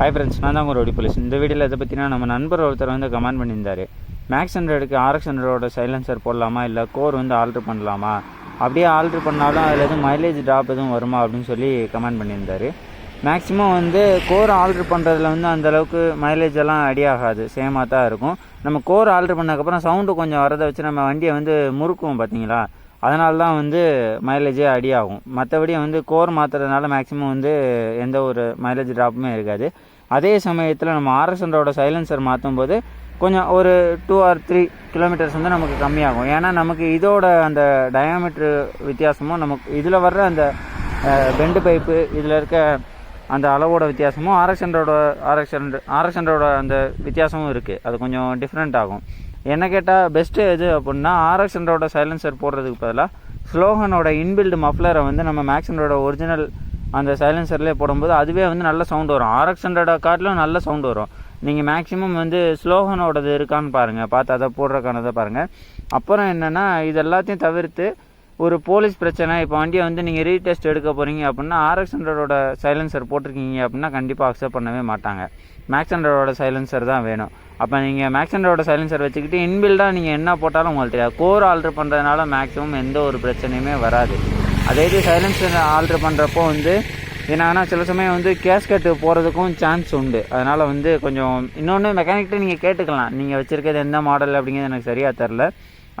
Hi friends நான் தான் உங்கள் ரோடி போலீஸ் இந்த வீடியோவில் இதை பற்றினா நம்ம நண்பர் ஒருத்தர் வந்து கமெண்ட் பண்ணியிருந்தார். மேக்ஸ் ஹண்ட்ரடுக்கு ஆர்எக்ஸ் ஹண்ட்ரடோட சைலன்சர் போடலாமா? இல்லை கோர் வந்து ஆல்ட்ரு பண்ணலாமா? அப்படியே ஆல்ட்ரு பண்ணாலும் அதில் எதுவும் மைலேஜ் ட்ராப் எதுவும் வருமா? அப்படின்னு சொல்லி கமெண்ட் பண்ணியிருந்தார். மேக்ஸிமம் வந்து கோர் ஆல்ட்ரு பண்ணுறதுல வந்து அந்தளவுக்கு மைலேஜ் எல்லாம் அடி ஆகாது. சேமாக தான் இருக்கும். நம்ம கோர் ஆல்ட்ரு பண்ணதுக்கப்புறம் சவுண்டு கொஞ்சம் வரதை வச்சு நம்ம வண்டியை வந்து முறுக்குவோம் பார்த்தீங்களா அதனால தான் வந்து மைலேஜே அடி ஆகும் மற்றபடி வந்து கோர் மாற்றுறதுனால மேக்ஸிமம் வந்து எந்த ஒரு மைலேஜ் ட்ராப்புமே இருக்காது. அதே சமயத்தில் நம்ம ஆர்எஸ்என்டோட சைலன்சர் மாற்றும் போது கொஞ்சம் ஒரு டூ ஆர் த்ரீ கிலோமீட்டர்ஸ் வந்து நமக்கு கம்மியாகும். ஏன்னா நமக்கு இதோட அந்த டயாமீட்ரு வித்தியாசமும் நமக்கு இதில் வர்ற அந்த பெண்டு பைப்பு இதில் இருக்க அந்த அளவோட வித்தியாசமும் ஆர்எக்ஸண்டரோட ஆர்எக்ஸண்ட் ஆர்எக்ஸண்டரோட அந்த வித்தியாசமும் இருக்குது அது கொஞ்சம் டிஃப்ரெண்ட் ஆகும். என்ன கேட்டால் பெஸ்ட்டு எது அப்படின்னா ஆர்எக்ஸண்டரோட சைலன்சர் போடுறதுக்கு பதிலாக ஸ்லோகனோட இன்பில்டு மஃப்ளரை வந்து நம்ம மேக்ஸண்டரோட ஒரிஜினல் அந்த சைலன்சர்லேயே போடும்போது அதுவே வந்து நல்ல சவுண்ட் வரும். ஆர்எக்ஸ் ஹண்ட்ரோட காட்டிலும் நல்ல சவுண்ட் வரும். நீங்கள் மேக்ஸிமம் வந்து ஸ்லோகனோடது இருக்கான்னு பாருங்கள் பார்த்து அதை போடுறக்கானதை பாருங்கள் அப்புறம் என்னென்னா இது எல்லாத்தையும் தவிர்த்து ஒரு போலீஸ் பிரச்சனை இப்போ வண்டியை வந்து நீங்கள் ரீடெஸ்ட் எடுக்க போகிறீங்க அப்படின்னா ஆர்எக்ஸ் ஹண்ட்ரடோட சைலன்சர் போட்டிருக்கீங்க அப்படின்னா கண்டிப்பாக அக்செப்ட் பண்ணவே மாட்டாங்க. மேக்ஸ் ஹண்ட்ரடோட சைலன்சர் தான் வேணும். அப்போ நீங்கள் மேக்ஸ் சைலன்சர் வச்சுக்கிட்டு இன்பில்டாக நீங்கள் என்ன போட்டாலும் உங்களுக்கு தெரியாது. கோர் ஆல்ட்ரு பண்ணுறதுனால மேக்ஸிமம் எந்த ஒரு பிரச்சனையுமே வராது. அதே இது சைலன்சர் ஆல்ட்ரு பண்ணுறப்போ வந்து என்னன்னா சில சமயம் வந்து கேஸ்கட்டு போகிறதுக்கும் சான்ஸ் உண்டு. அதனால் வந்து கொஞ்சம் இன்னொன்று மெக்கானிக்கிட்ட நீங்கள் கேட்டுக்கலாம். நீங்கள் வச்சுருக்கிறது எந்த மாடல் அப்படிங்கிறது எனக்கு சரியாக தெரில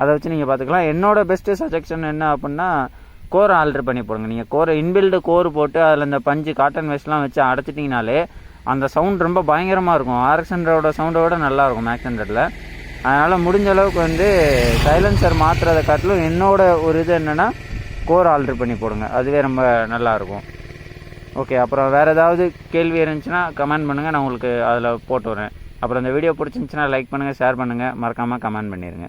அதை வச்சு நீங்கள் பார்த்துக்கலாம் என்னோட பெஸ்ட்டு சஜெக்ஷன் என்ன அப்படின்னா கோர் ஆல்ட்ரு பண்ணி போடுங்க. நீங்கள் கோர் இன்பில்டு கோர் போட்டு அதில் இந்த பஞ்சு காட்டன் வேஸ்ட்லாம் வச்சு அடைச்சிட்டிங்கனாலே அந்த சவுண்ட் ரொம்ப பயங்கரமாக இருக்கும். ஆர்எக்ஸ் ஹண்ட்ரடோட சவுண்டை விட நல்லாயிருக்கும் மேக்ஸ் ஹண்ட்ரடில் அதனால் முடிஞ்ச அளவுக்கு வந்து சைலன்சர் மாற்றுறதை காட்டிலும் என்னோட ஒரு இது என்னென்னா கோர் ஆல்ட்ரு பண்ணி போடுங்க. அதுவே ரொம்ப நல்லாயிருக்கும் ஓகே அப்புறம் வேறு ஏதாவது கேள்வி இருந்துச்சுன்னா கமெண்ட் பண்ணுங்கள் நான் உங்களுக்கு அதில் போட்டு வரேன் அப்புறம் இந்த வீடியோ பிடிச்சிருந்துச்சின்னா லைக் பண்ணுங்கள் ஷேர் பண்ணுங்கள் மறக்காமல் கமெண்ட் பண்ணிடுங்க